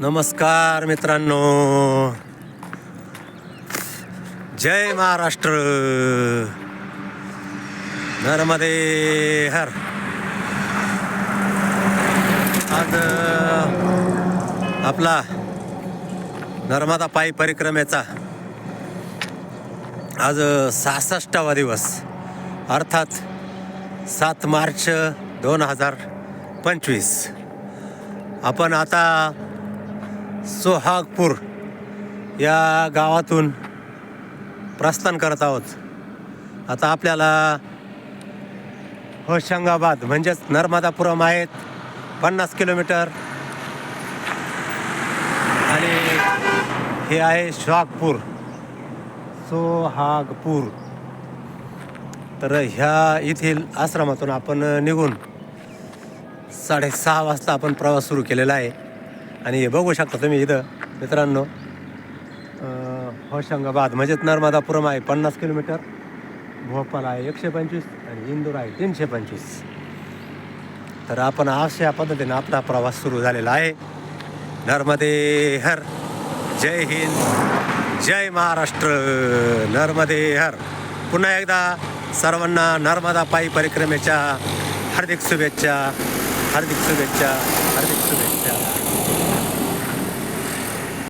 नमस्कार मित्रांनो. जय महाराष्ट्र. नर्मदे हर. आज आपला नर्मदा पायी परिक्रमेचा आज सहासष्टावा दिवस. अर्थात सात मार्च दोन हजार पंचवीस. आपण आता सोहागपूर या गावातून प्रस्थान करत आहोत. आता आपल्याला होशंगाबाद म्हणजेच नर्मदापुरम आहेत. पन्नास किलोमीटर. आणि हे आहे सोहागपूर सोहागपूर. तर ह्या येथील आश्रमातून आपण निघून साडेसहा वाजता आपण प्रवास सुरू केलेला आहे. आणि हे बघू शकता तुम्ही इथं मित्रांनो. होशंगाबाद म्हणजेच नर्मदापुरम आहे पन्नास किलोमीटर. भोपाल आहे एकशे पंचवीस आणि इंदूर आहे तीनशे पंचवीस तर आपण अशा पद्धतीने आपला प्रवास सुरू झालेला आहे. नर्मदे हर. जय हिंद. जय महाराष्ट्र. नर्मदे हर. पुन्हा एकदा सर्वांना नर्मदा पायी परिक्रमेच्या हार्दिक शुभेच्छा. हार्दिक शुभेच्छा. हार्दिक शुभेच्छा.